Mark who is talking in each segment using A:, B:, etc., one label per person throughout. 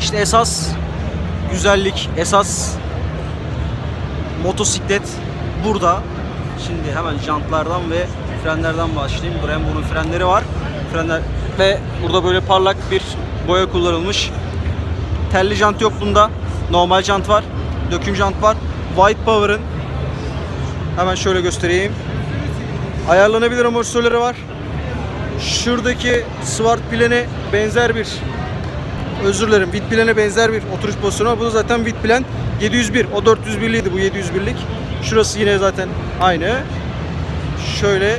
A: İşte esas güzellik, esas motosiklet burada. Şimdi hemen jantlardan ve frenlerden başlayayım. Brembo'nun frenleri var. Frenler ve burada böyle parlak bir boya kullanılmış. Telli jant yok bunda. Normal jant var. Döküm jant var. White Power'ın hemen şöyle göstereyim. Ayarlanabilir amortisörleri var. Şuradaki Swart plane benzer bir özür dilerim. Vit plane benzer bir oturuş pozisyonu var. Bu da zaten Vit plan 701. O 401'liydi bu 701'lik. Şurası yine zaten aynı. Şöyle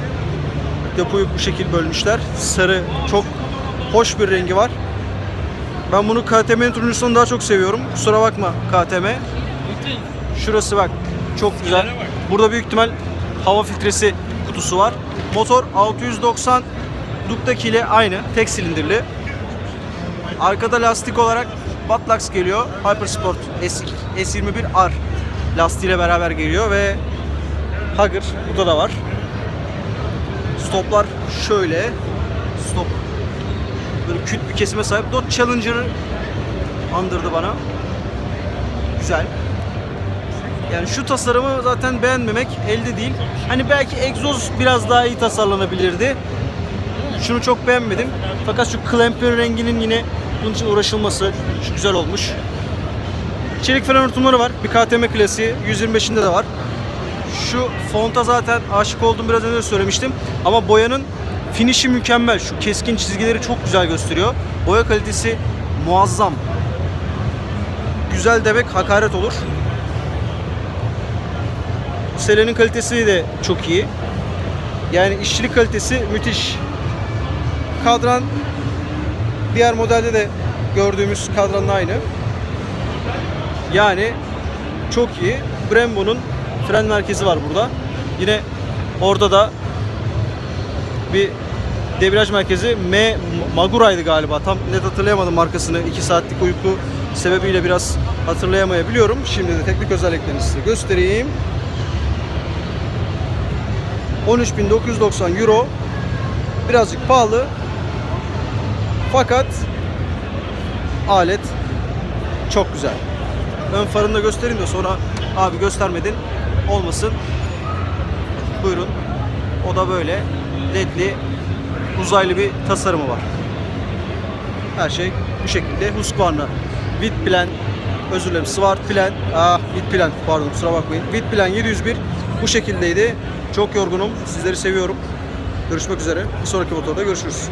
A: depoyu bu şekil bölmüşler. Sarı çok hoş bir rengi var. Ben bunu KTM'nin turuncusundan daha çok seviyorum. Kusura bakma KTM. Şurası bak çok güzel. Burada büyük ihtimal hava filtresi kutusu var. Motor 690 Duct'daki ile aynı. Tek silindirli. Arkada lastik olarak Batlax geliyor. Hypersport S, S21R lastiğiyle beraber geliyor ve Hugger burada da var. Stoplar şöyle. Stop. Böyle küt bir kesime sahip. Dodge Challenger'ı andırdı bana. Güzel. Yani şu tasarımı zaten beğenmemek elde değil. Hani belki egzoz biraz daha iyi tasarlanabilirdi. Şunu çok beğenmedim. Fakat şu clamper renginin yine bunun için uğraşılması güzel olmuş. Çelik fren hortumları var. Bir KTM klasiği. 125'inde de var. Şu fonta zaten aşık oldum biraz önce söylemiştim. Ama boyanın finişi mükemmel. Şu keskin çizgileri çok güzel gösteriyor. Boya kalitesi muazzam. Güzel demek hakaret olur. Selenin kalitesi de çok iyi. Yani işçilik kalitesi müthiş. Kadran diğer modelde de gördüğümüz kadranla aynı. Yani çok iyi. Brembo'nun fren merkezi var burada. Yine orada da bir debriyaj merkezi M Magura'ydı galiba. Tam net hatırlayamadım markasını. 2 saatlik uyku sebebiyle biraz hatırlayamayabiliyorum. Şimdi de teknik özelliklerini size göstereyim. 13.990 euro. Birazcık pahalı. Fakat alet çok güzel. Ön farını da göstereyim de sonra abi göstermedin olmasın. Buyurun. O da böyle ledli uzaylı bir tasarımı var. Her şey bu şekilde. Husqvarna Vit Plan özür dilerim Swart Plan ah Vit Plan pardon kusura bakmayın. Vit Plan 701 bu şekildeydi. Çok yorgunum. Sizleri seviyorum. Görüşmek üzere. Bir sonraki motorda görüşürüz.